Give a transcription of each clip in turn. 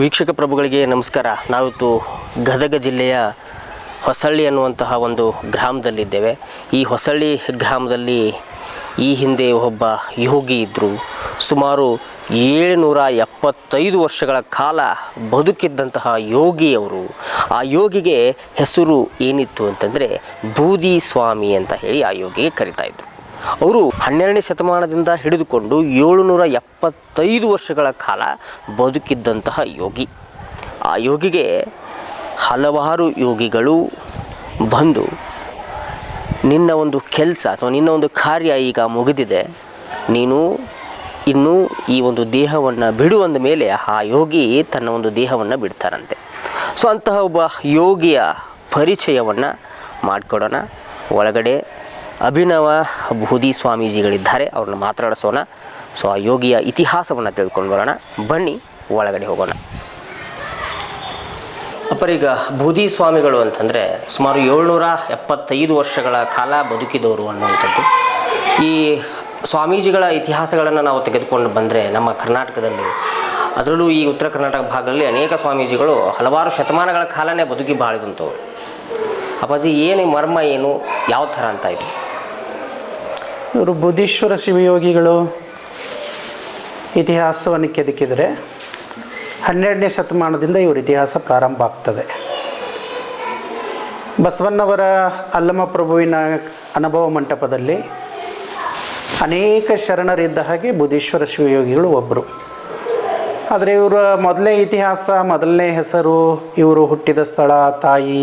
ವೀಕ್ಷಕ ಪ್ರಭುಗಳಿಗೆ ನಮಸ್ಕಾರ. ನಾವಿತ್ತು ಗದಗ ಜಿಲ್ಲೆಯ ಹೊಸಳ್ಳಿ ಅನ್ನುವಂತಹ ಒಂದು ಗ್ರಾಮದಲ್ಲಿದ್ದೇವೆ. ಈ ಹೊಸಳ್ಳಿ ಗ್ರಾಮದಲ್ಲಿ ಈ ಹಿಂದೆ ಒಬ್ಬ ಯೋಗಿ ಇದ್ದರು ಸುಮಾರು ಏಳುನೂರ ಎಪ್ಪತ್ತೈದು ವರ್ಷಗಳ ಕಾಲ ಬದುಕಿದ್ದಂತಹ ಯೋಗಿಯವರು ಆ ಯೋಗಿಗೆ ಹೆಸರು ಏನಿತ್ತು ಅಂತಂದರೆ ಬೂದಿ ಸ್ವಾಮಿ ಅಂತ ಹೇಳಿ ಆ ಯೋಗಿಗೆ ಕರಿತಾ ಇದ್ರು. ಅವರು ಹನ್ನೆರಡನೇ ಶತಮಾನದಿಂದ ಹಿಡಿದುಕೊಂಡು ಏಳುನೂರ ಎಪ್ಪತ್ತೈದು ವರ್ಷಗಳ ಕಾಲ ಬದುಕಿದ್ದಂತಹ ಯೋಗಿ. ಆ ಯೋಗಿಗೆ ಹಲವಾರು ಯೋಗಿಗಳು ಬಂದು ನಿನ್ನ ಒಂದು ಕೆಲಸ ಅಥವಾ ನಿನ್ನ ಒಂದು ಕಾರ್ಯ ಈಗ ಮುಗಿದಿದೆ. ನೀನು ಇನ್ನು ಈ ಒಂದು ದೇಹವನ್ನು ಬಿಡುವಂದ ಮೇಲೆ ಆ ಯೋಗಿ ತನ್ನ ಒಂದು ದೇಹವನ್ನು ಬಿಡ್ತಾರಂತೆ. ಸೊ ಅಂತಹ ಒಬ್ಬ ಯೋಗಿಯ ಪರಿಚಯವನ್ನು ಮಾಡಿಕೊಡೋಣ. ಒಳಗಡೆ ಅಭಿನವ ಬೂದಿ ಸ್ವಾಮೀಜಿಗಳಿದ್ದಾರೆ, ಅವ್ರನ್ನ ಮಾತಾಡಿಸೋಣ. ಸೊ ಆ ಯೋಗಿಯ ಇತಿಹಾಸವನ್ನು ತಿಳ್ಕೊಂಡು ಬರೋಣ. ಬನ್ನಿ, ಒಳಗಡೆ ಹೋಗೋಣ. ಅಪ್ಪರೀಗ ಬೂದಿ ಸ್ವಾಮಿಗಳು ಅಂತಂದರೆ ಸುಮಾರು ಏಳ್ನೂರ ಎಪ್ಪತ್ತೈದು ವರ್ಷಗಳ ಕಾಲ ಬದುಕಿದವರು ಅನ್ನುವಂಥದ್ದು. ಈ ಸ್ವಾಮೀಜಿಗಳ ಇತಿಹಾಸಗಳನ್ನು ನಾವು ತೆಗೆದುಕೊಂಡು ಬಂದರೆ ನಮ್ಮ ಕರ್ನಾಟಕದಲ್ಲಿ, ಅದರಲ್ಲೂ ಈ ಉತ್ತರ ಕರ್ನಾಟಕ ಭಾಗದಲ್ಲಿ ಅನೇಕ ಸ್ವಾಮೀಜಿಗಳು ಹಲವಾರು ಶತಮಾನಗಳ ಕಾಲನೇ ಬದುಕಿ ಬಾಳಿದಂಥವ್ರು. ಅಪ್ಪಾಜಿ, ಏನು ಮರ್ಮ ಏನು, ಯಾವ ಥರ ಅಂತ ಇದೆ? ಇವರು ಬುದ್ಧೀಶ್ವರ ಶಿವಯೋಗಿಗಳು. ಇತಿಹಾಸವನ್ನು ಕೆದಕಿದರೆ ಹನ್ನೆರಡನೇ ಶತಮಾನದಿಂದ ಇವರ ಇತಿಹಾಸ ಪ್ರಾರಂಭ ಆಗ್ತದೆ. ಬಸವಣ್ಣವರ ಅಲ್ಲಮ ಪ್ರಭುವಿನ ಅನುಭವ ಮಂಟಪದಲ್ಲಿ ಅನೇಕ ಶರಣರಿದ್ದ ಹಾಗೆ ಬುದ್ಧೀಶ್ವರ ಶಿವಯೋಗಿಗಳು ಒಬ್ಬರು ಆದರೆ ಇವರ ಮೊದಲನೇ ಇತಿಹಾಸ, ಮೊದಲನೇ ಹೆಸರು ಇವರು ಹುಟ್ಟಿದ ಸ್ಥಳ, ತಾಯಿ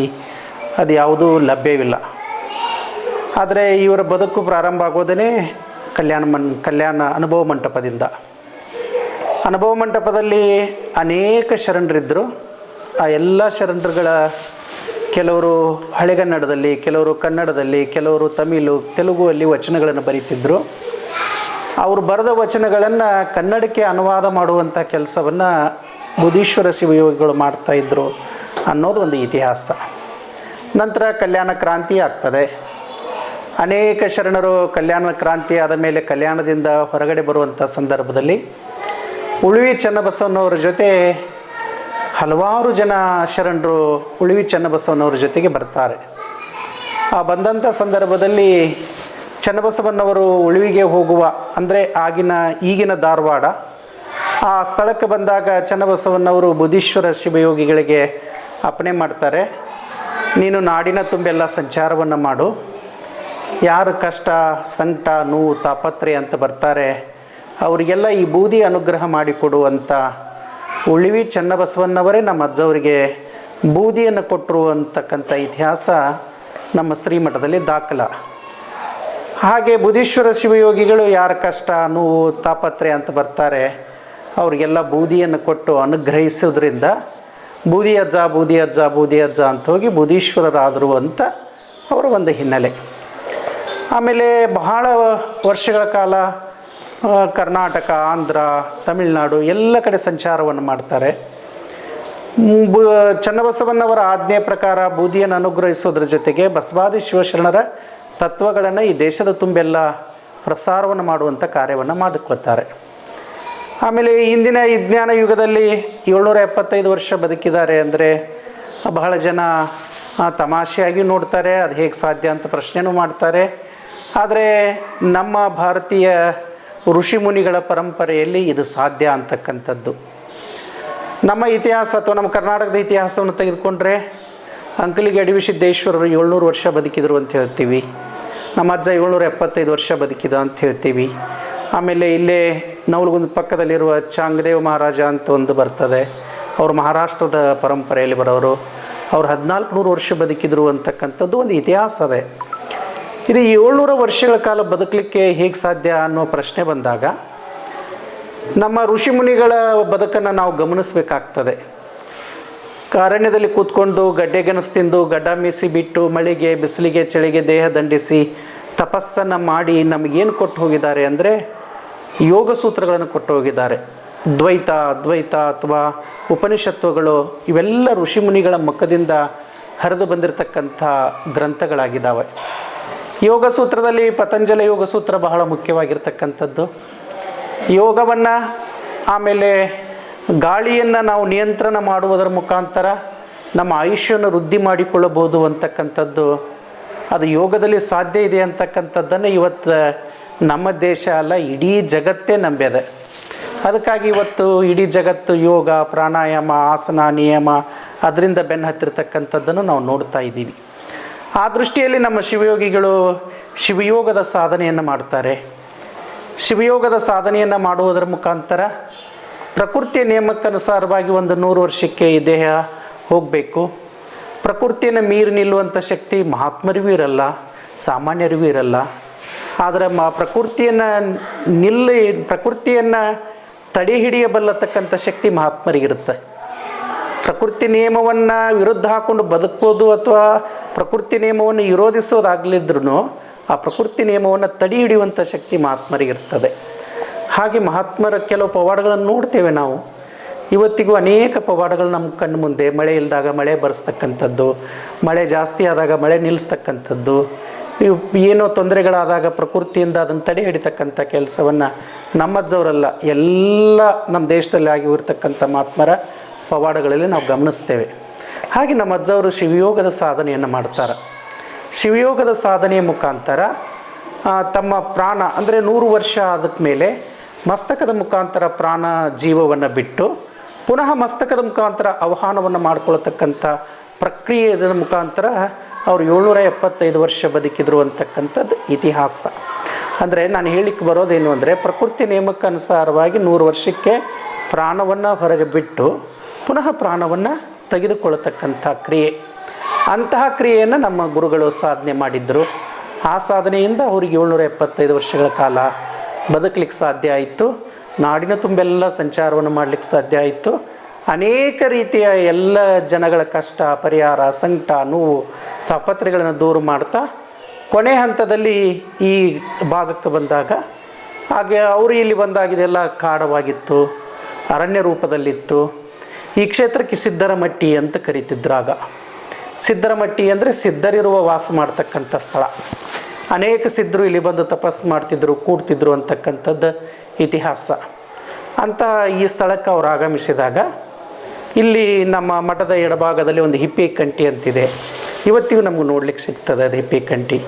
ಅದು ಯಾವುದೂ ಲಭ್ಯವಿಲ್ಲ. ಆದರೆ ಇವರ ಬದುಕು ಪ್ರಾರಂಭ ಆಗೋದೇ ಕಲ್ಯಾಣ ಮನ್, ಕಲ್ಯಾಣ ಅನುಭವ ಮಂಟಪದಿಂದ. ಅನುಭವ ಮಂಟಪದಲ್ಲಿ ಅನೇಕ ಶರಣರಿದ್ದರು ಆ ಎಲ್ಲ ಶರಣರುಗಳ ಕೆಲವರು ಹಳೆಗನ್ನಡದಲ್ಲಿ, ಕೆಲವರು ಕನ್ನಡದಲ್ಲಿ, ಕೆಲವರು ತಮಿಳು ತೆಲುಗುವಲ್ಲಿ ವಚನಗಳನ್ನು ಬರೀತಿದ್ದರು ಅವರು ಬರೆದ ವಚನಗಳನ್ನು ಕನ್ನಡಕ್ಕೆ ಅನುವಾದ ಮಾಡುವಂಥ ಕೆಲಸವನ್ನು ಬುಧೀಶ್ವರ ಶಿವಯೋಗಿಗಳು ಮಾಡ್ತಾಯಿದ್ರು ಅನ್ನೋದು ಒಂದು ಇತಿಹಾಸ. ನಂತರ ಕಲ್ಯಾಣ ಕ್ರಾಂತಿ ಆಗ್ತದೆ. ಅನೇಕ ಶರಣರು ಕಲ್ಯಾಣ ಕ್ರಾಂತಿ ಆದ ಮೇಲೆ ಕಲ್ಯಾಣದಿಂದ ಹೊರಗಡೆ ಬರುವಂಥ ಸಂದರ್ಭದಲ್ಲಿ ಉಳುವಿ ಚನ್ನಬಸವನವರ ಜೊತೆ ಹಲವಾರು ಜನ ಶರಣರು ಉಳುವಿ ಚನ್ನಬಸವನವರ ಜೊತೆಗೆ ಬರ್ತಾರೆ. ಆ ಬಂದಂಥ ಸಂದರ್ಭದಲ್ಲಿ ಚನ್ನಬಸವನವರು ಉಳುವಿಗೆ ಹೋಗುವ, ಅಂದರೆ ಆಗಿನ, ಈಗಿನ ಧಾರವಾಡ, ಆ ಸ್ಥಳಕ್ಕೆ ಬಂದಾಗ ಚನ್ನಬಸವನವರು ಬುದ್ಧೀಶ್ವರ ಶಿವಯೋಗಿಗಳಿಗೆ ಅಪ್ಪಣೆ ಮಾಡ್ತಾರೆ. ನೀನು ನಾಡಿನ ತುಂಬೆಲ್ಲ ಸಂಚಾರವನ್ನು ಮಾಡು. ಯಾರು ಕಷ್ಟ ಸಂಕಟ ನೋವು ತಾಪತ್ರೆ ಅಂತ ಬರ್ತಾರೆ, ಅವರಿಗೆಲ್ಲ ಈ ಬೂದಿ ಅನುಗ್ರಹ ಮಾಡಿಕೊಡುವಂಥ ಉಳಿವಿ ಚನ್ನಬಸವಣ್ಣವರೇ ನಮ್ಮ ಅಜ್ಜವರಿಗೆ ಬೂದಿಯನ್ನು ಕೊಟ್ಟರು ಅಂತಕ್ಕಂಥ ಇತಿಹಾಸ ನಮ್ಮ ಶ್ರೀಮಠದಲ್ಲಿ ದಾಖಲ. ಹಾಗೆ ಬುಧೀಶ್ವರ ಶಿವಯೋಗಿಗಳು ಯಾರ ಕಷ್ಟ ನೋವು ತಾಪತ್ರೆ ಅಂತ ಬರ್ತಾರೆ, ಅವರಿಗೆಲ್ಲ ಬೂದಿಯನ್ನು ಕೊಟ್ಟು ಅನುಗ್ರಹಿಸೋದ್ರಿಂದ ಬೂದಿ ಅಜ್ಜ ಬೂದಿ ಅಜ್ಜ ಬೂದಿ ಅಜ್ಜ ಅಂತ ಹೋಗಿ ಬುಧೀಶ್ವರರಾದರು ಅಂತ ಅವರ ಒಂದು ಹಿನ್ನೆಲೆ. ಆಮೇಲೆ ಬಹಳ ವರ್ಷಗಳ ಕಾಲ ಕರ್ನಾಟಕ, ಆಂಧ್ರ, ತಮಿಳುನಾಡು ಎಲ್ಲ ಕಡೆ ಸಂಚಾರವನ್ನು ಮಾಡ್ತಾರೆ. ಬು ಚನ್ನಬಸವಣ್ಣವರ ಆಜ್ಞೆ ಪ್ರಕಾರ ಬೂದಿಯನ್ನು ಅನುಗ್ರಹಿಸೋದ್ರ ಜೊತೆಗೆ ಬಸವಾದಿ ಶಿವಶರಣರ ತತ್ವಗಳನ್ನು ಈ ದೇಶದ ತುಂಬೆಲ್ಲ ಪ್ರಸಾರವನ್ನು ಮಾಡುವಂಥ ಕಾರ್ಯವನ್ನು ಮಾಡಿಕೊಳ್ತಾರೆ. ಆಮೇಲೆ ಇಂದಿನ ವಿಜ್ಞಾನ ಯುಗದಲ್ಲಿ ಏಳ್ನೂರ ಎಪ್ಪತ್ತೈದು ವರ್ಷ ಬದುಕಿದ್ದಾರೆ ಅಂದರೆ ಬಹಳ ಜನ ತಮಾಷೆಯಾಗಿ ನೋಡ್ತಾರೆ, ಅದು ಹೇಗೆ ಸಾಧ್ಯ ಅಂತ ಪ್ರಶ್ನೆಯೂ ಮಾಡ್ತಾರೆ. ಆದರೆ ನಮ್ಮ ಭಾರತೀಯ ಋಷಿ ಮುನಿಗಳ ಪರಂಪರೆಯಲ್ಲಿ ಇದು ಸಾಧ್ಯ ಅಂತಕ್ಕಂಥದ್ದು. ನಮ್ಮ ಇತಿಹಾಸ ಅಥವಾ ನಮ್ಮ ಕರ್ನಾಟಕದ ಇತಿಹಾಸವನ್ನು ತೆಗೆದುಕೊಂಡ್ರೆ ಅಂಕಲಿಗೆ ಅಡಿವಿಸಿದ್ದೇಶ್ವರರು ಏಳ್ನೂರು ವರ್ಷ ಬದುಕಿದರು ಅಂತ ಹೇಳ್ತೀವಿ. ನಮ್ಮ ಅಜ್ಜ ಏಳ್ನೂರ ಎಪ್ಪತ್ತೈದು ವರ್ಷ ಬದುಕಿದ ಅಂತ ಹೇಳ್ತೀವಿ. ಆಮೇಲೆ ಇಲ್ಲೇ ನವಲಗುಂದ ಪಕ್ಕದಲ್ಲಿರುವ ಚಾಂಗದೇವ ಮಹಾರಾಜ ಅಂತ ಒಂದು ಬರ್ತದೆ. ಅವರು ಮಹಾರಾಷ್ಟ್ರದ ಪರಂಪರೆಯಲ್ಲಿ ಬರೋರು. ಅವ್ರು ಹದಿನಾಲ್ಕು ನೂರು ವರ್ಷ ಬದುಕಿದ್ರು ಅಂತಕ್ಕಂಥದ್ದು ಒಂದು ಇತಿಹಾಸ ಅದೇ. ಇದು ಏಳ್ನೂರು ವರ್ಷಗಳ ಕಾಲ ಬದುಕಲಿಕ್ಕೆ ಹೇಗೆ ಸಾಧ್ಯ ಅನ್ನೋ ಪ್ರಶ್ನೆ ಬಂದಾಗ, ನಮ್ಮ ಋಷಿ ಮುನಿಗಳ ಬದುಕನ್ನು ನಾವು ಗಮನಿಸಬೇಕಾಗ್ತದೆ. ಅರಣ್ಯದಲ್ಲಿ ಕೂತ್ಕೊಂಡು ಗಡ್ಡೆ ಗೆಣಸು ತಿಂದು ಗಡ್ಡ ಮೀಸಿ ಬಿಟ್ಟು ಮಳೆಗೆ, ಬಿಸಿಲಿಗೆ, ಚಳಿಗೆ ದೇಹ ದಂಡಿಸಿ ತಪಸ್ಸನ್ನು ಮಾಡಿ ನಮಗೇನು ಕೊಟ್ಟು ಹೋಗಿದ್ದಾರೆ ಅಂದರೆ ಯೋಗ ಸೂತ್ರಗಳನ್ನು ಕೊಟ್ಟು ಹೋಗಿದ್ದಾರೆ. ದ್ವೈತ, ಅದ್ವೈತ ಅಥವಾ ಉಪನಿಷತ್ವಗಳು ಇವೆಲ್ಲ ಋಷಿ ಮುನಿಗಳ ಮುಖದಿಂದ ಹರಿದು ಬಂದಿರತಕ್ಕಂಥ ಗ್ರಂಥಗಳಾಗಿದ್ದಾವೆ. ಯೋಗ ಸೂತ್ರದಲ್ಲಿ ಪತಂಜಲಿ ಯೋಗ ಸೂತ್ರ ಬಹಳ ಮುಖ್ಯವಾಗಿರ್ತಕ್ಕಂಥದ್ದು. ಯೋಗವನ್ನು ಆಮೇಲೆ ಗಾಳಿಯನ್ನು ನಾವು ನಿಯಂತ್ರಣ ಮಾಡುವುದರ ಮುಖಾಂತರ ನಮ್ಮ ಆಯುಷ್ಯವನ್ನು ವೃದ್ಧಿ ಮಾಡಿಕೊಳ್ಳಬಹುದು ಅಂತಕ್ಕಂಥದ್ದು. ಅದು ಯೋಗದಲ್ಲಿ ಸಾಧ್ಯ ಇದೆ ಅಂತಕ್ಕಂಥದ್ದನ್ನು ಇವತ್ತು ನಮ್ಮ ದೇಶ ಅಲ್ಲ, ಇಡೀ ಜಗತ್ತೇ ನಂಬಿದೆ ಅದಕ್ಕಾಗಿ ಇವತ್ತು ಇಡೀ ಜಗತ್ತು ಯೋಗ, ಪ್ರಾಣಾಯಾಮ, ಆಸನ, ನಿಯಮ, ಅದರಿಂದ ಬೆನ್ನು ಹತ್ತಿರತಕ್ಕಂಥದ್ದನ್ನು ನಾವು ನೋಡ್ತಾ ಇದ್ದೀವಿ. ಆ ದೃಷ್ಟಿಯಲ್ಲಿ ನಮ್ಮ ಶಿವಯೋಗಿಗಳು ಶಿವಯೋಗದ ಸಾಧನೆಯನ್ನು ಮಾಡ್ತಾರೆ ಶಿವಯೋಗದ ಸಾಧನೆಯನ್ನು ಮಾಡುವುದರ ಮುಖಾಂತರ ಪ್ರಕೃತಿಯ ನಿಯಮಕ್ಕನುಸಾರವಾಗಿ ಒಂದು ನೂರು ವರ್ಷಕ್ಕೆ ಈ ದೇಹ ಹೋಗಬೇಕು. ಪ್ರಕೃತಿಯನ್ನು ಮೀರಿ ನಿಲ್ಲುವಂಥ ಶಕ್ತಿ ಮಹಾತ್ಮರಿಗೂ ಇರಲ್ಲ, ಸಾಮಾನ್ಯರಿಗೂ ಇರಲ್ಲ. ಆದರೆ ಮ ಪ್ರಕೃತಿಯನ್ನು ನಿಲ್ಲಿ ಪ್ರಕೃತಿಯನ್ನು ತಡೆ ಹಿಡಿಯಬಲ್ಲತಕ್ಕಂಥ ಶಕ್ತಿ ಮಹಾತ್ಮರಿಗಿರುತ್ತೆ ಪ್ರಕೃತಿ ನಿಯಮವನ್ನು ವಿರುದ್ಧ ಹಾಕ್ಕೊಂಡು ಬದುಕೋದು ಅಥವಾ ಪ್ರಕೃತಿ ನಿಯಮವನ್ನು ವಿರೋಧಿಸೋದಾಗಲಿದ್ರೂ ಆ ಪ್ರಕೃತಿ ನಿಯಮವನ್ನು ತಡಿ ಹಿಡಿಯುವಂಥ ಶಕ್ತಿ ಮಹಾತ್ಮರಿಗಿರ್ತದೆ ಹಾಗೆ ಮಹಾತ್ಮರ ಕೆಲವು ಪವಾಡಗಳನ್ನು ನೋಡ್ತೇವೆ ನಾವು. ಇವತ್ತಿಗೂ ಅನೇಕ ಪವಾಡಗಳು ನಮ್ಮ ಕಣ್ಣು ಮುಂದೆ, ಮಳೆ ಇಲ್ಲದಾಗ ಮಳೆ ಬರೆಸ್ತಕ್ಕಂಥದ್ದು, ಮಳೆ ಜಾಸ್ತಿ ಆದಾಗ ಮಳೆ ನಿಲ್ಲಿಸ್ತಕ್ಕಂಥದ್ದು ಏನೋ ತೊಂದರೆಗಳಾದಾಗ ಪ್ರಕೃತಿಯಿಂದ ಅದನ್ನು ತಡೆ ಹಿಡಿತಕ್ಕಂಥ ಕೆಲಸವನ್ನು ನಮ್ಮಜ್ಜವರಲ್ಲ, ಎಲ್ಲ ನಮ್ಮ ದೇಶದಲ್ಲಿ ಆಗಿರ್ತಕ್ಕಂಥ ಮಹಾತ್ಮರ ಪವಾಡಗಳಲ್ಲಿ ನಾವು ಗಮನಿಸ್ತೇವೆ. ಹಾಗೆ ನಮ್ಮ ಅಜ್ಜವರು ಶಿವಯೋಗದ ಸಾಧನೆಯನ್ನು ಮಾಡ್ತಾರೆ. ಶಿವಯೋಗದ ಸಾಧನೆಯ ಮುಖಾಂತರ ತಮ್ಮ ಪ್ರಾಣ, ಅಂದರೆ ನೂರು ವರ್ಷ ಆದ ಮೇಲೆ ಮಸ್ತಕದ ಮುಖಾಂತರ ಪ್ರಾಣ ಜೀವವನ್ನು ಬಿಟ್ಟು ಪುನಃ ಮಸ್ತಕದ ಮುಖಾಂತರ ಆಹ್ವಾನವನ್ನು ಮಾಡಿಕೊಳ್ಳತಕ್ಕಂಥ ಪ್ರಕ್ರಿಯೆಯ ಮುಖಾಂತರ ಅವರು ಏಳ್ನೂರ ಎಪ್ಪತ್ತೈದು ವರ್ಷ ಬದುಕಿದ್ರು ಅಂತಕ್ಕಂಥದ್ದು ಇತಿಹಾಸ. ಅಂದರೆ ನಾನು ಹೇಳಿಕ್ಕೆ ಬರೋದೇನು ಅಂದರೆ ಪ್ರಕೃತಿ ನಿಯಮಕ್ಕೆ ಅನುಸಾರವಾಗಿ ನೂರು ವರ್ಷಕ್ಕೆ ಪ್ರಾಣವನ್ನು ಹೊರಗೆ ಬಿಟ್ಟು ಪುನಃ ಪ್ರಾಣವನ್ನು ತೆಗೆದುಕೊಳ್ಳತಕ್ಕಂಥ ಕ್ರಿಯೆ. ಅಂತಹ ಕ್ರಿಯೆಯನ್ನು ನಮ್ಮ ಗುರುಗಳು ಸಾಧನೆ ಮಾಡಿದ್ದರು. ಆ ಸಾಧನೆಯಿಂದ ಅವರಿಗೆ ಏಳ್ನೂರ ಎಪ್ಪತ್ತೈದು ವರ್ಷಗಳ ಕಾಲ ಬದುಕಲಿಕ್ಕೆ ಸಾಧ್ಯ ಆಯಿತು. ನಾಡಿನ ತುಂಬೆಲ್ಲ ಸಂಚಾರವನ್ನು ಮಾಡಲಿಕ್ಕೆ ಸಾಧ್ಯ ಆಯಿತು. ಅನೇಕ ರೀತಿಯ ಎಲ್ಲ ಜನಗಳ ಕಷ್ಟ, ಪರಿಹಾರ, ಸಂಕಟ, ನೋವು ತಾಪತ್ರೆಗಳನ್ನು ದೂರ ಮಾಡ್ತಾ ಕೊನೆ ಹಂತದಲ್ಲಿ ಈ ಭಾಗಕ್ಕೆ ಬಂದಾಗ ಹಾಗೆ ಅವರು ಇಲ್ಲಿ ಬಂದಾಗಿದೆಲ್ಲ ಕಾಡವಾಗಿತ್ತು, ಅರಣ್ಯ ರೂಪದಲ್ಲಿತ್ತು. ಈ ಕ್ಷೇತ್ರಕ್ಕೆ ಸಿದ್ಧರಮಟ್ಟಿ ಅಂತ ಕರೀತಿದ್ರಾಗ. ಸಿದ್ಧರಮಟ್ಟಿ ಅಂದರೆ ಸಿದ್ಧರಿರುವ ವಾಸ ಮಾಡ್ತಕ್ಕಂಥ ಸ್ಥಳ. ಅನೇಕ ಸಿದ್ಧರು ಇಲ್ಲಿ ಬಂದು ತಪಸ್ಸು ಮಾಡ್ತಿದ್ರು, ಕೂಡ್ತಿದ್ರು ಅಂತಕ್ಕಂಥದ್ದು ಇತಿಹಾಸ. ಅಂತ ಈ ಸ್ಥಳಕ್ಕೆ ಅವ್ರು ಆಗಮಿಸಿದಾಗ ಇಲ್ಲಿ ನಮ್ಮ ಮಠದ ಎಡಭಾಗದಲ್ಲಿ ಒಂದು ಹಿಪ್ಪಿ ಕಂಟಿ ಅಂತಿದೆ. ಇವತ್ತಿಗೂ ನಮ್ಗೆ ನೋಡ್ಲಿಕ್ಕೆ ಸಿಗ್ತದೆ ಅದು ಹಿಪ್ಪಿ ಕಂಟಿ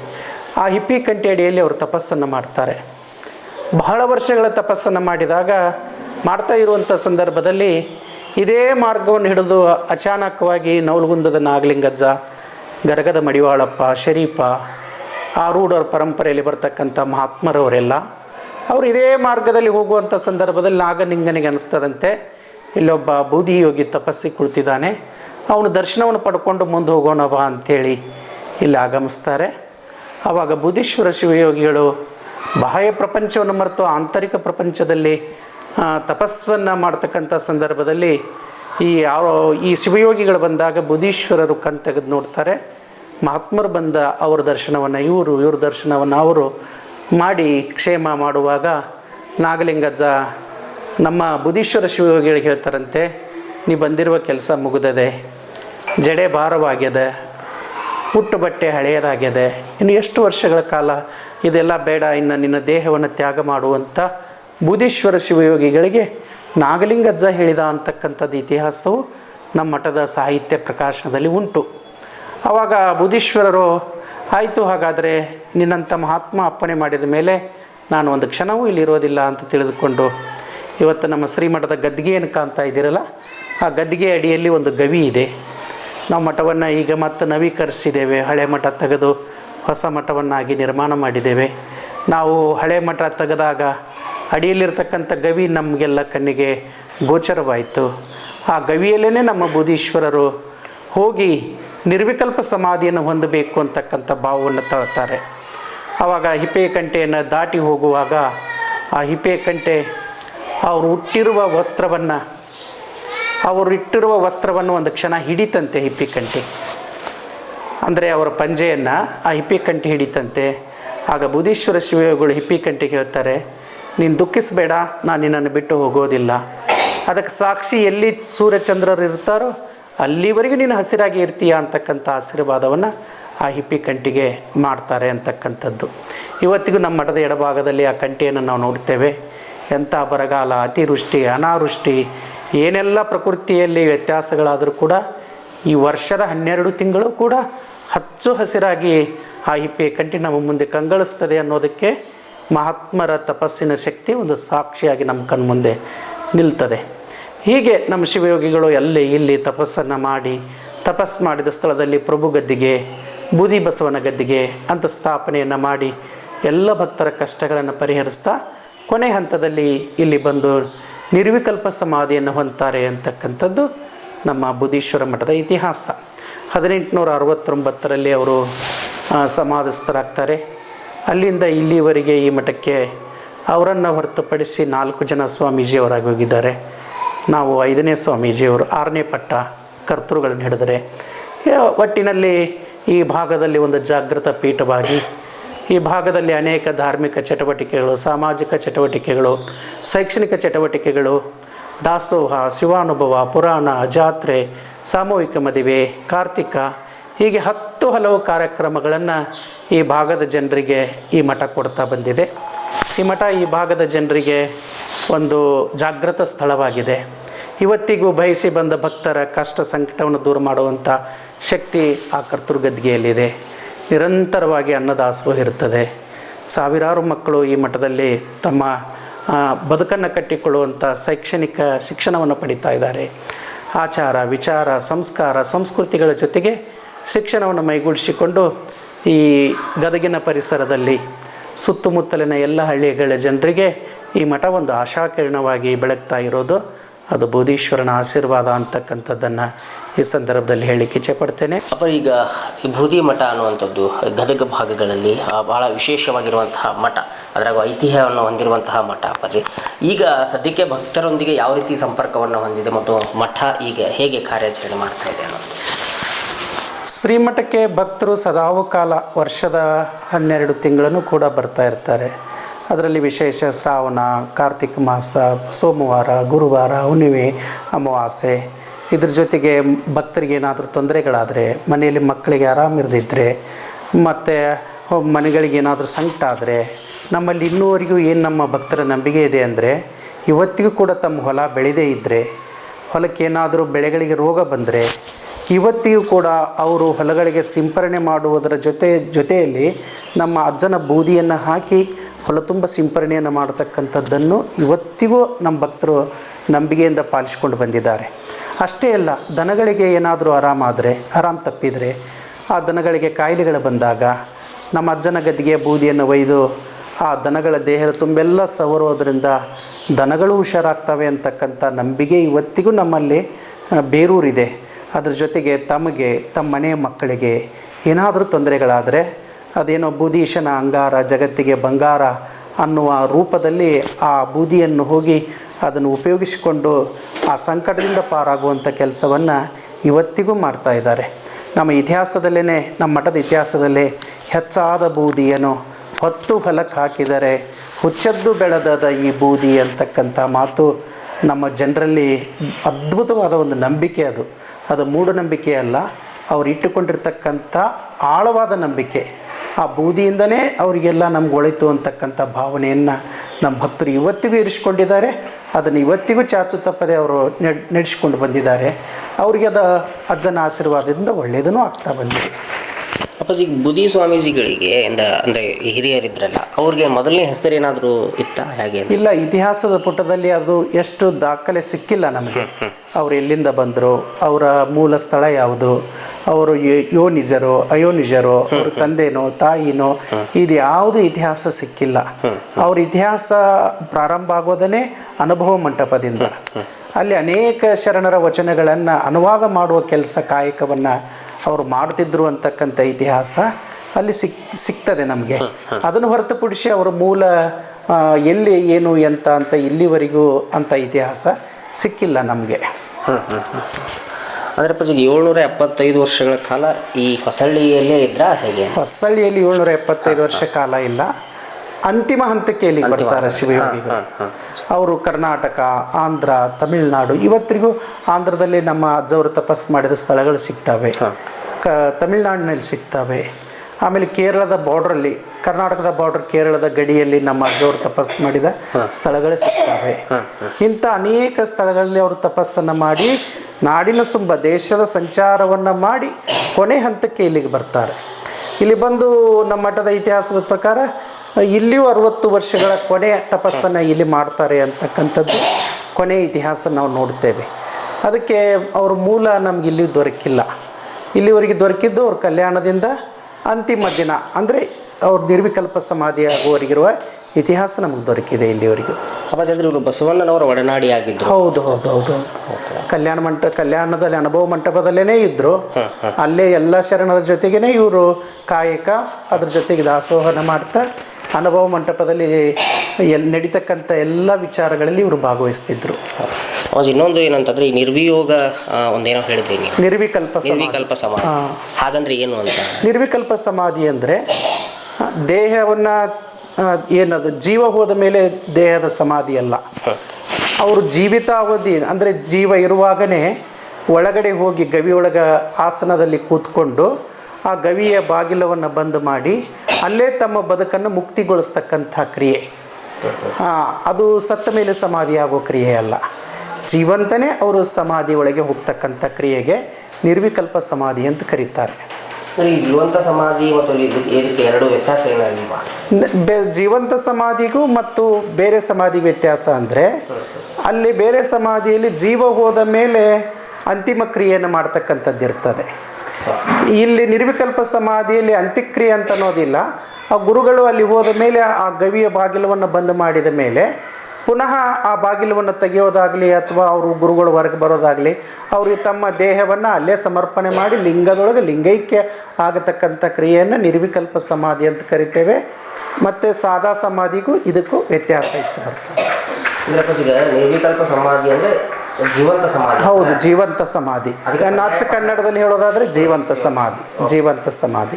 ಆ ಹಿಪ್ಪಿ ಕಂಟಿ ಅಡಿಯಲ್ಲಿ ಅವರು ತಪಸ್ಸನ್ನು ಮಾಡ್ತಾರೆ. ಬಹಳ ವರ್ಷಗಳ ತಪಸ್ಸನ್ನು ಮಾಡಿದಾಗ ಮಾಡ್ತಾ ಇರುವಂಥ ಸಂದರ್ಭದಲ್ಲಿ ಇದೇ ಮಾರ್ಗವನ್ನು ಹಿಡಿದು ಅಚಾನಕವಾಗಿ ನವಲಗುಂದದ ನಾಗಲಿಂಗಜ್ಜ ಗರಗದ ಮಡಿವಾಳಪ್ಪ ಶರೀಫ ಆರೂಢರ ಪರಂಪರೆಯಲ್ಲಿ ಬರ್ತಕ್ಕಂಥ ಮಹಾತ್ಮರವರೆಲ್ಲ ಅವರು ಇದೇ ಮಾರ್ಗದಲ್ಲಿ ಹೋಗುವಂಥ ಸಂದರ್ಭದಲ್ಲಿ ನಾಗಲಿಂಗನಿಗೆ ಅನಿಸ್ತದಂತೆ ಇಲ್ಲೊಬ್ಬ ಬೂದಿ ಯೋಗಿ ತಪಸ್ಸಿ ಕುಳಿತಿದ್ದಾನೆ. ಅವನು ದರ್ಶನವನ್ನು ಪಡ್ಕೊಂಡು ಮುಂದೆ ಹೋಗೋಣ ಬಾ ಅಂಥೇಳಿ ಇಲ್ಲಿ ಆಗಮಿಸ್ತಾರೆ. ಆವಾಗ ಬುಧೀಶ್ವರ ಶಿವಯೋಗಿಗಳು ಬಾಹ್ಯ ಪ್ರಪಂಚವನ್ನು ಮರೆತು ಆಂತರಿಕ ಪ್ರಪಂಚದಲ್ಲಿ ಆ, ತಪಸ್ಸನ್ನು ಮಾಡ್ತಕ್ಕಂಥ ಸಂದರ್ಭದಲ್ಲಿ ಈ ಯಾವ ಈ ಶಿವಯೋಗಿಗಳು ಬಂದಾಗ ಬುಧೀಶ್ವರರು ಕಣ್ ತೆಗೆದು ನೋಡ್ತಾರೆ. ಮಹಾತ್ಮರು ಬಂದ ಅವ್ರ ದರ್ಶನವನ್ನು, ಇವರು, ಇವ್ರ ದರ್ಶನವನ್ನು ಅವರು ಮಾಡಿ ಕ್ಷೇಮ ಮಾಡುವಾಗ ನಾಗಲಿಂಗಜ್ಜ, ನಮ್ಮ ಬುಧೀಶ್ವರ ಶಿವಯೋಗಿಗಳಿಗೆ ಹೇಳ್ತಾರಂತೆ, ನೀ ಬಂದಿರುವ ಕೆಲಸ ಮುಗಿದದೆ, ಜಡೆ ಭಾರವಾಗಿದೆ ಹುಟ್ಟು ಬಟ್ಟೆ ಹಳೆಯದಾಗಿದೆ ಇನ್ನು ಎಷ್ಟು ವರ್ಷಗಳ ಕಾಲ ಇದೆಲ್ಲ ಬೇಡ, ಇನ್ನು ನಿನ್ನ ದೇಹವನ್ನು ತ್ಯಾಗ ಮಾಡುವಂಥ ಬುಧೀಶ್ವರ ಶಿವಯೋಗಿಗಳಿಗೆ ನಾಗಲಿಂಗಜ್ಜ ಹೇಳಿದ ಅಂತಕ್ಕಂಥದ್ದು ಇತಿಹಾಸವು ನಮ್ಮ ಮಠದ ಸಾಹಿತ್ಯ ಪ್ರಕಾಶನದಲ್ಲಿ ಉಂಟು. ಆವಾಗ ಬುಧೀಶ್ವರರು, ಆಯಿತು ಹಾಗಾದರೆ ನಿನ್ನಂಥ ಮಹಾತ್ಮ ಅಪ್ಪಣೆ ಮಾಡಿದ ಮೇಲೆ ನಾನು ಒಂದು ಕ್ಷಣವೂ ಇಲ್ಲಿರೋದಿಲ್ಲ ಅಂತ ತಿಳಿದುಕೊಂಡು ಇವತ್ತು ನಮ್ಮ ಶ್ರೀಮಠದ ಗದ್ದಿಗೆಯನ್ನು ಕಾಣ್ತಾ ಇದ್ದೀರಲ್ಲ? ಆ ಗದ್ದಿಗೆ ಅಡಿಯಲ್ಲಿ ಒಂದು ಗವಿ ಇದೆ. ನಾವು ಮಠವನ್ನು ಈಗ ಮತ್ತೆ ನವೀಕರಿಸಿದ್ದೇವೆ. ಹಳೆ ಮಠ ತೆಗೆದು ಹೊಸ ಮಠವನ್ನಾಗಿ ನಿರ್ಮಾಣ ಮಾಡಿದ್ದೇವೆ. ನಾವು ಹಳೆ ಮಠ ತೆಗೆದಾಗ ಅಡಿಯಲ್ಲಿರ್ತಕ್ಕಂಥ ಗವಿ ನಮಗೆಲ್ಲ ಕಣ್ಣಿಗೆ ಗೋಚರವಾಯಿತು. ಆ ಗವಿಯಲ್ಲೇ ನಮ್ಮ ಬುಧೀಶ್ವರರು ಹೋಗಿ ನಿರ್ವಿಕಲ್ಪ ಸಮಾಧಿಯನ್ನು ಹೊಂದಬೇಕು ಅಂತಕ್ಕಂಥ ಭಾವವನ್ನು ತಳ್ತಾರೆ. ಆವಾಗ ಹಿಪ್ಪೆ ಕಂಟೆಯನ್ನು ದಾಟಿ ಹೋಗುವಾಗ ಆ ಹಿಪ್ಪೆ ಕಂಟೆ ಅವರು ಹುಟ್ಟಿರುವ ವಸ್ತ್ರವನ್ನು, ಅವರು ಇಟ್ಟಿರುವ ವಸ್ತ್ರವನ್ನು ಒಂದು ಕ್ಷಣ ಹಿಡಿತಂತೆ ಹಿಪ್ಪಿ ಕಂಟಿ. ಅಂದರೆ ಅವರ ಪಂಜೆಯನ್ನು ಆ ಹಿಪ್ಪಿ ಕಂಟಿ ಹಿಡಿತಂತೆ. ಆಗ ಬುಧೀಶ್ವರ ಶಿವಗಳು ಹಿಪ್ಪಿ ಕಂಟಿಗೆ ಹೇಳ್ತಾರೆ ನೀನು ದುಃಖಿಸಬೇಡ, ನಾನು ನಿನ್ನನ್ನು ಬಿಟ್ಟು ಹೋಗೋದಿಲ್ಲ. ಅದಕ್ಕೆ ಸಾಕ್ಷಿ ಎಲ್ಲಿ ಸೂರ್ಯಚಂದ್ರರು ಇರ್ತಾರೋ ಅಲ್ಲಿವರೆಗೂ ನೀನು ಹಸಿರಾಗಿ ಇರ್ತೀಯ ಅಂತಕ್ಕಂಥ ಆಶೀರ್ವಾದವನ್ನು ಆ ಹಿಪ್ಪಿ ಕಂಟಿಗೆ ಮಾಡ್ತಾರೆ ಅಂತಕ್ಕಂಥದ್ದು. ಇವತ್ತಿಗೂ ನಮ್ಮ ಮಠದ ಎಡಭಾಗದಲ್ಲಿ ಆ ಕಂಟಿಯನ್ನು ನಾವು ನೋಡ್ತೇವೆ. ಎಂಥ ಬರಗಾಲ, ಅತಿವೃಷ್ಟಿ, ಅನಾವೃಷ್ಟಿ, ಏನೆಲ್ಲ ಪ್ರಕೃತಿಯಲ್ಲಿ ವ್ಯತ್ಯಾಸಗಳಾದರೂ ಕೂಡ ಈ ವರ್ಷದ ಹನ್ನೆರಡು ತಿಂಗಳು ಕೂಡ ಹಚ್ಚು ಹಸಿರಾಗಿ ಆ ಹಿಪ್ಪೆ ಕಂಟಿ ನಮ್ಮ ಮುಂದೆ ಕಂಗಳಿಸ್ತದೆ ಅನ್ನೋದಕ್ಕೆ ಮಹಾತ್ಮರ ತಪಸ್ಸಿನ ಶಕ್ತಿ ಒಂದು ಸಾಕ್ಷಿಯಾಗಿ ನಮ್ಮ ಕಣ್ಮುಂದೆ ನಿಲ್ತದೆ. ಹೀಗೆ ನಮ್ಮ ಶಿವಯೋಗಿಗಳು ಅಲ್ಲಿ ಇಲ್ಲಿ ತಪಸ್ಸನ್ನು ಮಾಡಿ, ತಪಸ್ ಮಾಡಿದ ಸ್ಥಳದಲ್ಲಿ ಪ್ರಭು ಗದ್ದಿಗೆ ಬೂದಿ ಬಸವನ ಗದ್ದಿಗೆ ಅಂತ ಸ್ಥಾಪನೆಯನ್ನು ಮಾಡಿ ಎಲ್ಲ ಭಕ್ತರ ಕಷ್ಟಗಳನ್ನು ಪರಿಹರಿಸ್ತಾ ಕೊನೆ ಹಂತದಲ್ಲಿ ಇಲ್ಲಿ ಬಂದು ನಿರ್ವಿಕಲ್ಪ ಸಮಾಧಿಯನ್ನು ಹೊಂತಾರೆ ಅಂತಕ್ಕಂಥದ್ದು ನಮ್ಮ ಬುಧೀಶ್ವರ ಮಠದ ಇತಿಹಾಸ. ಹದಿನೆಂಟುನೂರ ಅರವತ್ತೊಂಬತ್ತರಲ್ಲಿ ಅವರು ಸಮಾಧಿಸ್ಥರಾಗ್ತಾರೆ. ಅಲ್ಲಿಂದ ಇಲ್ಲಿವರೆಗೆ ಈ ಮಠಕ್ಕೆ ಅವರನ್ನು ಹೊರತುಪಡಿಸಿ ನಾಲ್ಕು ಜನ ಸ್ವಾಮೀಜಿಯವರಾಗಿ ಹೋಗಿದ್ದಾರೆ ನಾವು ಐದನೇ ಸ್ವಾಮೀಜಿಯವರು, ಆರನೇ ಪಟ್ಟ ಕರ್ತೃಗಳನ್ನು ಹಿಡಿದರೆ ಒಟ್ಟಿನಲ್ಲಿ ಈ ಭಾಗದಲ್ಲಿ ಒಂದು ಜಾಗೃತ ಪೀಠವಾಗಿ, ಈ ಭಾಗದಲ್ಲಿ ಅನೇಕ ಧಾರ್ಮಿಕ ಚಟುವಟಿಕೆಗಳು, ಸಾಮಾಜಿಕ ಚಟುವಟಿಕೆಗಳು, ಶೈಕ್ಷಣಿಕ ಚಟುವಟಿಕೆಗಳು, ದಾಸೋಹ, ಶಿವಾನುಭವ, ಪುರಾಣ, ಜಾತ್ರೆ, ಸಾಮೂಹಿಕ ಮದುವೆ, ಕಾರ್ತಿಕ ಹೀಗೆ ಹತ್ತು ಹಲವು ಕಾರ್ಯಕ್ರಮಗಳನ್ನು ಈ ಭಾಗದ ಜನರಿಗೆ ಈ ಮಠ ಕೊಡ್ತಾ ಬಂದಿದೆ. ಈ ಮಠ ಈ ಭಾಗದ ಜನರಿಗೆ ಒಂದು ಜಾಗೃತ ಸ್ಥಳವಾಗಿದೆ. ಇವತ್ತಿಗೂ ಬಯಸಿ ಬಂದ ಭಕ್ತರ ಕಷ್ಟ ಸಂಕಟವನ್ನು ದೂರ ಮಾಡುವಂಥ ಶಕ್ತಿ ಆ ಕರ್ತೃಗದ್ದಿಗೆಯಲ್ಲಿದೆ ನಿರಂತರವಾಗಿ ಅನ್ನದಾಸೋಹ ಇರ್ತದೆ ಸಾವಿರಾರು ಮಕ್ಕಳು ಈ ಮಠದಲ್ಲಿ ತಮ್ಮ ಬದುಕನ್ನು ಕಟ್ಟಿಕೊಳ್ಳುವಂಥ ಶೈಕ್ಷಣಿಕ ಶಿಕ್ಷಣವನ್ನು ಪಡಿತಾ ಇದ್ದಾರೆ. ಆಚಾರ, ವಿಚಾರ, ಸಂಸ್ಕಾರ, ಸಂಸ್ಕೃತಿಗಳ ಜೊತೆಗೆ ಶಿಕ್ಷಣವನ್ನು ಮೈಗೂಡಿಸಿಕೊಂಡು ಈ ಗದಗಿನ ಪರಿಸರದಲ್ಲಿ ಸುತ್ತಮುತ್ತಲಿನ ಎಲ್ಲ ಹಳ್ಳಿಗಳ ಜನರಿಗೆ ಈ ಮಠ ಒಂದು ಆಶಾಕಿರಣವಾಗಿ ಬೆಳಗ್ತಾ ಇರೋದು. ಅದು ಬೋಧೀಶ್ವರನ ಆಶೀರ್ವಾದ ಅಂತಕ್ಕಂಥದ್ದನ್ನು ಈ ಸಂದರ್ಭದಲ್ಲಿ ಹೇಳಲಿಕ್ಕೆ ಇಚ್ಛೆಪಡ್ತೇನೆ ಅಪ್ಪ, ಈಗ ಈ ಬೂದಿ ಮಠ ಅನ್ನುವಂಥದ್ದು ಗದಗ ಭಾಗಗಳಲ್ಲಿ ಭಾಳ ವಿಶೇಷವಾಗಿರುವಂತಹ ಮಠ, ಅದರಾಗ ಐತಿಹ್ಯವನ್ನು ಹೊಂದಿರುವಂತಹ ಮಠ ಅಪ್ಪಾಜಿ. ಈಗ ಸದ್ಯಕ್ಕೆ ಭಕ್ತರೊಂದಿಗೆ ಯಾವ ರೀತಿ ಸಂಪರ್ಕವನ್ನು ಹೊಂದಿದೆ ಮತ್ತು ಮಠ ಈಗ ಹೇಗೆ ಕಾರ್ಯಾಚರಣೆ ಮಾಡ್ತಾ ಇದೆ ಅನ್ನೋದು? ಶ್ರೀಮಠಕ್ಕೆ ಭಕ್ತರು ಸದಾವು ಕಾಲ ವರ್ಷದ ಹನ್ನೆರಡು ತಿಂಗಳನ್ನು ಕೂಡ ಬರ್ತಾ ಇರ್ತಾರೆ. ಅದರಲ್ಲಿ ವಿಶೇಷ ಶ್ರಾವಣ, ಕಾರ್ತಿಕ ಮಾಸ, ಸೋಮವಾರ, ಗುರುವಾರ, ಹುಣ್ಣಿಮೆ, ಅಮಾವಾಸ್ಯೆ. ಇದ್ರ ಜೊತೆಗೆ ಭಕ್ತರಿಗೆ ಏನಾದರೂ ತೊಂದರೆಗಳಾದರೆ, ಮನೆಯಲ್ಲಿ ಮಕ್ಕಳಿಗೆ ಆರಾಮಿರದಿದ್ದರೆ ಮತ್ತು ಮನೆಗಳಿಗೆ ಏನಾದರೂ ಸಂಕಟ ಆದರೆ, ನಮ್ಮಲ್ಲಿ ಇನ್ನೂವರೆಗೂ ಏನು ನಮ್ಮ ಭಕ್ತರ ನಂಬಿಕೆ ಇದೆ ಅಂದರೆ, ಇವತ್ತಿಗೂ ಕೂಡ ತಮ್ಮ ಹೊಲ ಬೆಳೆದೇ ಇದ್ದರೆ ಹೊಲಕ್ಕೆ ಏನಾದರೂ ಬೆಳೆಗಳಿಗೆ ರೋಗ ಬಂದರೆ ಇವತ್ತಿಗೂ ಕೂಡ ಅವರು ಹೊಲಗಳಿಗೆ ಸಿಂಪರಣೆ ಮಾಡುವುದರ ಜೊತೆ, ಜೊತೆಯಲ್ಲಿ ನಮ್ಮ ಅಜ್ಜನ ಬೂದಿಯನ್ನು ಹಾಕಿ ಹೊಲ ತುಂಬ ಸಿಂಪರಣೆಯನ್ನು ಮಾಡತಕ್ಕಂಥದ್ದನ್ನು ಇವತ್ತಿಗೂ ನಮ್ಮ ಭಕ್ತರು ನಂಬಿಕೆಯಿಂದ ಪಾಲಿಸಿಕೊಂಡು ಬಂದಿದ್ದಾರೆ. ಅಷ್ಟೇ ಅಲ್ಲ, ದನಗಳಿಗೆ ಏನಾದರೂ ಆರಾಮಾದರೆ ಆರಾಮ್ ತಪ್ಪಿದರೆ, ಆ ದನಗಳಿಗೆ ಕಾಯಿಲೆಗಳು ಬಂದಾಗ ನಮ್ಮ ಅಜ್ಜನ ಗದ್ದಿಗೆ ಬೂದಿಯನ್ನು ಒಯ್ದು ಆ ದನಗಳ ದೇಹದ ತುಂಬೆಲ್ಲ ಸವರೋದ್ರಿಂದ ದನಗಳು ಹುಷಾರಾಗ್ತವೆ ಅಂತಕ್ಕಂಥ ನಂಬಿಕೆ ಇವತ್ತಿಗೂ ನಮ್ಮಲ್ಲಿ ಬೇರೂರಿದೆ. ಅದ್ರ ಜೊತೆಗೆ ತಮಗೆ, ತಮ್ಮ ಮನೆಯ ಮಕ್ಕಳಿಗೆ ಏನಾದರೂ ತೊಂದರೆಗಳಾದರೆ ಅದೇನೋ ಬೂದೀಶನ ಅಂಗಾರ, ಜಗತ್ತಿಗೆ ಬಂಗಾರ ಅನ್ನುವ ರೂಪದಲ್ಲಿ ಆ ಬೂದಿಯನ್ನು ಹೋಗಿ ಅದನ್ನು ಉಪಯೋಗಿಸಿಕೊಂಡು ಆ ಸಂಕಟದಿಂದ ಪಾರಾಗುವಂಥ ಕೆಲಸವನ್ನು ಇವತ್ತಿಗೂ ಮಾಡ್ತಾ ಇದ್ದಾರೆ. ನಮ್ಮ ಇತಿಹಾಸದಲ್ಲೇ ನಮ್ಮ ಮಠದ ಇತಿಹಾಸದಲ್ಲೇ ಹೆಚ್ಚಾದ ಬೂದಿಯನ್ನು ಹೊತ್ತು ಹೊಲಕ್ಕೆ ಹಾಕಿದರೆ, ಹುಚ್ಚದ್ದು ಬೆಳೆದದ ಈ ಬೂದಿ ಅಂತಕ್ಕಂಥ ಮಾತು ನಮ್ಮ ಜನರಲ್ಲಿ ಅದ್ಭುತವಾದ ಒಂದು ನಂಬಿಕೆ ಅದು. ಅದು ಮೂಢನಂಬಿಕೆ ಅಲ್ಲ. ಅವ್ರು ಇಟ್ಟುಕೊಂಡಿರ್ತಕ್ಕಂಥ ಆಳವಾದ ನಂಬಿಕೆ. ಆ ಬೂದಿಯಿಂದನೇ ಅವರಿಗೆಲ್ಲ ನಮ್ಗೆ ಒಳಿತು ಅಂತಕ್ಕಂಥ ಭಾವನೆಯನ್ನು ನಮ್ಮ ಭಕ್ತರು ಇವತ್ತಿಗೂ ಇರಿಸ್ಕೊಂಡಿದ್ದಾರೆ. ಅದನ್ನು ಇವತ್ತಿಗೂ ಚಾಚು ತಪ್ಪದೆ ಅವರು ನೆಡ್, ನಡೆಸ್ಕೊಂಡು ಬಂದಿದ್ದಾರೆ. ಅವರಿಗೆ ಅದು ಅಜ್ಜನ ಆಶೀರ್ವಾದದಿಂದ ಒಳ್ಳೆಯದೂ ಆಗ್ತಾ ಬಂದಿದೆ. ಅಪ್ಪಾಜಿ ಬುದ್ಧಿ ಸ್ವಾಮೀಜಿಗಳಿಗೆ ಇಂದ ಅಂದರೆ ಹಿರಿಯರಿದ್ರಲ್ಲ ಅವ್ರಿಗೆ ಮೊದಲನೇ ಹೆಸರೇನಾದರೂ ಇತ್ತ? ಹೇಗೆ? ಇಲ್ಲ ಇತಿಹಾಸದ ಪುಟದಲ್ಲಿ ಅದು ಎಷ್ಟು ದಾಖಲೆ ಸಿಕ್ಕಿಲ್ಲ ನಮಗೆ. ಅವರು ಎಲ್ಲಿಂದ ಬಂದರು ಅವರ ಮೂಲ ಸ್ಥಳ ಯಾವುದು ಅವರು ಯೋ- ನಿಜರು ಅಯೋ ನಿಜರು ಅವ್ರ ತಂದೆನೋ ತಾಯಿನೋ ಇದು ಯಾವುದು ಇತಿಹಾಸ ಸಿಕ್ಕಿಲ್ಲ. ಅವ್ರ ಇತಿಹಾಸ ಪ್ರಾರಂಭ ಆಗೋದನ್ನೇ ಅನುಭವ ಮಂಟಪದಿಂದ. ಅಲ್ಲಿ ಅನೇಕ ಶರಣರ ವಚನಗಳನ್ನು ಅನುವಾದ ಮಾಡುವ ಕೆಲಸ ಕಾಯಕವನ್ನು ಅವರು ಮಾಡ್ತಿದ್ರು ಅಂತಕ್ಕಂಥ ಇತಿಹಾಸ ಅಲ್ಲಿ ಸಿಕ್ ಸಿಗ್ತದೆ ನಮಗೆ. ಅದನ್ನು ಹೊರತುಪಡಿಸಿ ಅವರ ಮೂಲ ಎಲ್ಲಿ ಏನು ಎಂತ ಅಂತ ಇಲ್ಲಿವರೆಗೂ ಅಂತ ಇತಿಹಾಸ ಸಿಕ್ಕಿಲ್ಲ ನಮಗೆ. ಅದರ ಅಪ್ಪಾಜಿ ಏಳ್ನೂರ ಎಪ್ಪತ್ತೈದು ವರ್ಷಗಳ ಕಾಲ ಈ ಹೊಸಳ್ಳಿಯಲ್ಲೇ ಇದ್ರ ಹೇಗೆ? ಹೊಸಳ್ಳಿಯಲ್ಲಿ ಏಳ್ನೂರ ಎಪ್ಪತ್ತೈದು ವರ್ಷ ಕಾಲ ಇಲ್ಲ. ಅಂತಿಮ ಹಂತಕ್ಕೆ ಇಲ್ಲಿಗೆ ಬರ್ತಾರೆ ಶಿವಯೋಗಿಗಳು. ಅವರು ಕರ್ನಾಟಕ ಆಂಧ್ರ ತಮಿಳುನಾಡು ಇವತ್ತಿಗೂ ಆಂಧ್ರದಲ್ಲಿ ನಮ್ಮ ಅಜ್ಜವರು ತಪಸ್ ಮಾಡಿದ ಸ್ಥಳಗಳು ಸಿಗ್ತವೆ. ಕ ತಮಿಳುನಾಡಿನಲ್ಲಿ ಸಿಗ್ತವೆ. ಆಮೇಲೆ ಕೇರಳದ ಬಾರ್ಡ್ರಲ್ಲಿ ಕರ್ನಾಟಕದ ಬಾರ್ಡರ್ ಕೇರಳದ ಗಡಿಯಲ್ಲಿ ನಮ್ಮ ಅಜ್ಜವರು ತಪಸ್ ಮಾಡಿದ ಸ್ಥಳಗಳೇ ಸಿಗ್ತವೆ. ಇಂಥ ಅನೇಕ ಸ್ಥಳಗಳಲ್ಲಿ ಅವರು ತಪಸ್ಸನ್ನು ಮಾಡಿ ನಾಡಿನ ತುಂಬ ದೇಶದ ಸಂಚಾರವನ್ನು ಮಾಡಿ ಕೊನೆ ಹಂತಕ್ಕೆ ಇಲ್ಲಿಗೆ ಬರ್ತಾರೆ. ಇಲ್ಲಿ ಬಂದು ನಮ್ಮ ಮಠದ ಇತಿಹಾಸದ ಪ್ರಕಾರ ಇಲ್ಲಿಯೂ ಅರುವತ್ತು ವರ್ಷಗಳ ಕೊನೆ ತಪಸ್ಸನ್ನು ಇಲ್ಲಿ ಮಾಡ್ತಾರೆ ಅಂತಕ್ಕಂಥದ್ದು ಕೊನೆ ಇತಿಹಾಸ ನಾವು ನೋಡ್ತೇವೆ. ಅದಕ್ಕೆ ಅವ್ರ ಮೂಲ ನಮ್ಗೆ ಇಲ್ಲಿ ದೊರಕಿಲ್ಲ. ಇಲ್ಲಿವರೆಗೆ ದೊರಕಿದ್ದು ಅವ್ರ ಕಲ್ಯಾಣದಿಂದ ಅಂತಿಮ ದಿನ. ಅಂದರೆ ಅವ್ರ ನಿರ್ವಿಕಲ್ಪ ಸಮಾಧಿ ಆಗುವವರೆಗಿರುವ ಇತಿಹಾಸ ನಮಗೆ ದೊರಕಿದೆ ಇಲ್ಲಿವರೆಗೂ. ಅಂದ್ರೆ ಇವರು ಬಸವಣ್ಣನವರ ಒಡನಾಡಿ ಆಗಿದ್ರು. ಹೌದು ಹೌದು ಹೌದು. ಕಲ್ಯಾಣ ಮಂಟ ಕಲ್ಯಾಣದಲ್ಲಿ ಅನುಭವ ಮಂಟಪದಲ್ಲೇ ಇದ್ದರು ಅಲ್ಲೇ ಎಲ್ಲ ಶರಣರ ಜೊತೆಗೇ ಇವರು ಕಾಯಕ ಅದ್ರ ಜೊತೆಗೆ ದಾಸೋಹನ ಮಾಡ್ತಾ ಅನುಭವ ಮಂಟಪದಲ್ಲಿ ಎಲ್ ನಡೀತಕ್ಕಂಥ ಎಲ್ಲ ವಿಚಾರಗಳಲ್ಲಿ ಇವರು ಭಾಗವಹಿಸ್ತಿದ್ರು. ಅವಾಗ ಇನ್ನೊಂದು ಏನಂತಂದ್ರೆ ಈ ನಿರ್ವಿಯೋಗ ಒಂದೇನೋ ಹೇಳಿದ್ರಿ ನಿರ್ವಿಕಲ್ಪ ಸಮಿಕಲ್ಪ ನಿರ್ವಿಕಲ್ಪ ಸಮಾಧಿ. ಹಾಗಂದ್ರೆ ಏನು ಅಂತ? ನಿರ್ವಿಕಲ್ಪ ಸಮಾಧಿ ಅಂದರೆ ದೇಹವನ್ನು ಏನದು ಜೀವ ಹೋದ ಮೇಲೆ ದೇಹದ ಸಮಾಧಿ ಅಲ್ಲ. ಅವರು ಜೀವಿತಾವಧಿ ಅಂದರೆ ಜೀವ ಇರುವಾಗನೇ ಒಳಗಡೆ ಹೋಗಿ ಗವಿ ಒಳಗ ಆಸನದಲ್ಲಿ ಕೂತ್ಕೊಂಡು ಆ ಗವಿಯ ಬಾಗಿಲವನ್ನು ಬಂದ್ ಮಾಡಿ ಅಲ್ಲೇ ತಮ್ಮ ಬದುಕನ್ನು ಮುಕ್ತಿಗೊಳಿಸ್ತಕ್ಕಂಥ ಕ್ರಿಯೆ. ಅದು ಸತ್ತ ಮೇಲೆ ಸಮಾಧಿ ಆಗೋ ಕ್ರಿಯೆ ಅಲ್ಲ. ಜೀವಂತನೇ ಅವರು ಸಮಾಧಿ ಒಳಗೆ ಹೋಗ್ತಕ್ಕಂಥ ಕ್ರಿಯೆಗೆ ನಿರ್ವಿಕಲ್ಪ ಸಮಾಧಿ ಅಂತ ಕರೀತಾರೆ. ಸಮಾಧಿ ಎರಡು ವ್ಯತ್ಯಾಸ ಜೀವಂತ ಸಮಾಧಿಗೂ ಮತ್ತು ಬೇರೆ ಸಮಾಧಿ ವ್ಯತ್ಯಾಸ ಅಂದರೆ ಅಲ್ಲಿ ಬೇರೆ ಸಮಾಧಿಯಲ್ಲಿ ಜೀವ ಹೋದ ಮೇಲೆ ಅಂತಿಮ ಕ್ರಿಯೆಯನ್ನು ಮಾಡ್ತಕ್ಕಂಥದ್ದು ಇರ್ತದೆ ಇಲ್ಲಿ ನಿರ್ವಿಕಲ್ಪ ಸಮಾಧಿಯಲ್ಲಿ ಅಂತ್ಯಕ್ರಿಯೆ ಅಂತ ಅನ್ನೋದಿಲ್ಲ. ಆ ಗುರುಗಳು ಅಲ್ಲಿ ಹೋದ ಮೇಲೆ ಆ ಗವಿಯ ಬಾಗಿಲವನ್ನು ಬಂದ್ ಮಾಡಿದ ಮೇಲೆ ಪುನಃ ಆ ಬಾಗಿಲವನ್ನು ತೆಗೆಯೋದಾಗಲಿ ಅಥವಾ ಅವರು ಗುರುಗಳು ಹೊರಗೆ ಬರೋದಾಗಲಿ ಅವರು ತಮ್ಮ ದೇಹವನ್ನು ಅಲ್ಲೇ ಸಮರ್ಪಣೆ ಮಾಡಿ ಲಿಂಗದೊಳಗೆ ಲಿಂಗೈಕ್ಯ ಆಗತಕ್ಕಂಥ ಕ್ರಿಯೆಯನ್ನು ನಿರ್ವಿಕಲ್ಪ ಸಮಾಧಿ ಅಂತ ಕರಿತೇವೆ. ಮತ್ತು ಸಾದಾ ಸಮಾಧಿಗೂ ಇದಕ್ಕೂ ವ್ಯತ್ಯಾಸ ಇಷ್ಟ ಬರ್ತದೆ. ನಿರ್ವಿಕಲ್ಪ ಸಮಾಧಿ ಅಂದ್ರೆ ಜೀವಂತ ಸಮಾಧಿ. ಹೌದು ಜೀವಂತ ಸಮಾಧಿ. ಈಗ ನಾಚ ಕನ್ನಡದಲ್ಲಿ ಹೇಳೋದಾದರೆ ಜೀವಂತ ಸಮಾಧಿ ಜೀವಂತ ಸಮಾಧಿ.